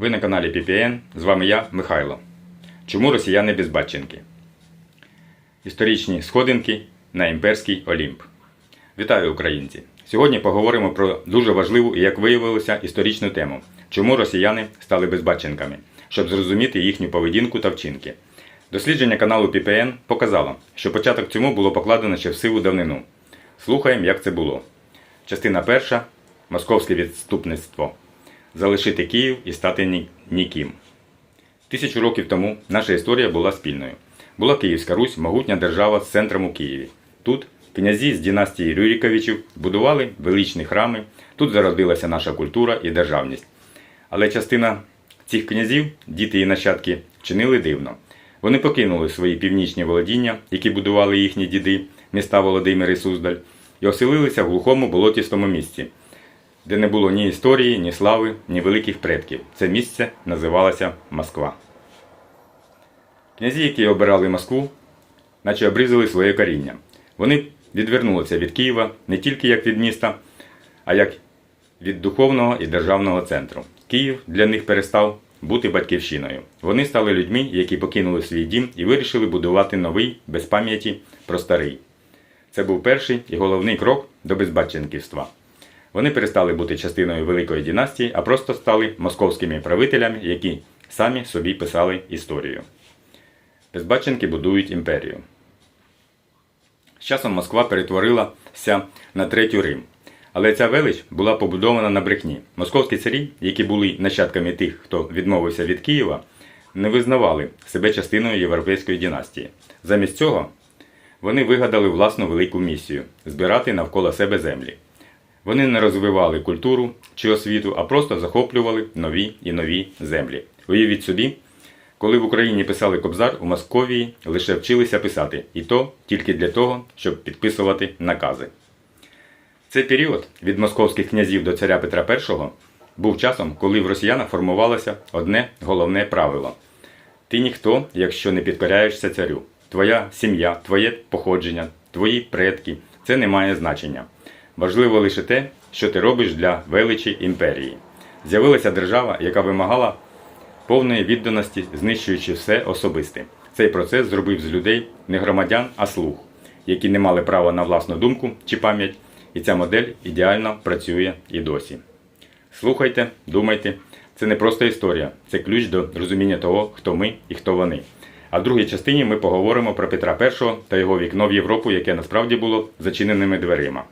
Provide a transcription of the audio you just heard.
Ви на каналі PPN. З вами я, Михайло. Чому росіяни безбатченки? Історичні сходинки на імперський Олімп. Вітаю, українці! Сьогодні поговоримо про дуже важливу і, як виявилося, історичну тему. Чому росіяни стали безбатченками, щоб зрозуміти їхню поведінку та вчинки. Дослідження каналу PPN показало, що початок цьому було покладено ще в сиву давнину. Слухаємо, як це було. Частина перша Московське відступництво. Залишити Київ і стати ні- ніким. Тисячу років тому наша історія була спільною. Була Київська Русь, могутня держава з центром у Києві. Тут князі з династії Рюріковичів будували величні храми, тут зародилася наша культура і державність. Але частина цих князів, діти і нащадки, чинили дивно. Вони покинули свої північні володіння, які будували їхні діди, міста Володимир і Суздаль, і оселилися в глухому болотістому місці, де не було ні історії, ні слави, ні великих предків. Це місце називалося Москва. Князі, які обирали Москву, наче обрізали своє коріння. Вони відвернулися від Києва не тільки як від міста, а як від духовного і державного центру. Київ для них перестав бути батьківщиною. Вони стали людьми, які покинули свій дім і вирішили будувати новий, без пам'яті про старий. Це був перший і головний крок до безбатченківства. Вони перестали бути частиною великої династії, а просто стали московськими правителями, які самі собі писали історію. Безбатченки будують імперію. З часом Москва перетворилася на третю Рим. Але ця велич була побудована на брехні. Московські царі, які були нащадками тих, хто відмовився від Києва, не визнавали себе частиною європейської династії. Замість цього вони вигадали власну велику місію збирати навколо себе землі. Вони не розвивали культуру чи освіту, а просто захоплювали нові і нові землі. Уявіть собі, коли в Україні писали Кобзар, у Московії лише вчилися писати, і то тільки для того, щоб підписувати накази. Цей період від московських князів до царя Петра І був часом, коли в росіянах формувалося одне головне правило: ти ніхто, якщо не підкоряєшся царю. Твоя сім'я, твоє походження, твої предки це не має значення. Важливо лише те, що ти робиш для величі імперії. З'явилася держава, яка вимагала повної відданості, знищуючи все особисте. Цей процес зробив з людей не громадян, а слуг, які не мали права на власну думку чи пам'ять, і ця модель ідеально працює і досі. Слухайте, думайте, це не просто історія, це ключ до розуміння того, хто ми і хто вони. А в другій частині ми поговоримо про Петра І та його вікно в Європу, яке насправді було зачиненими дверима.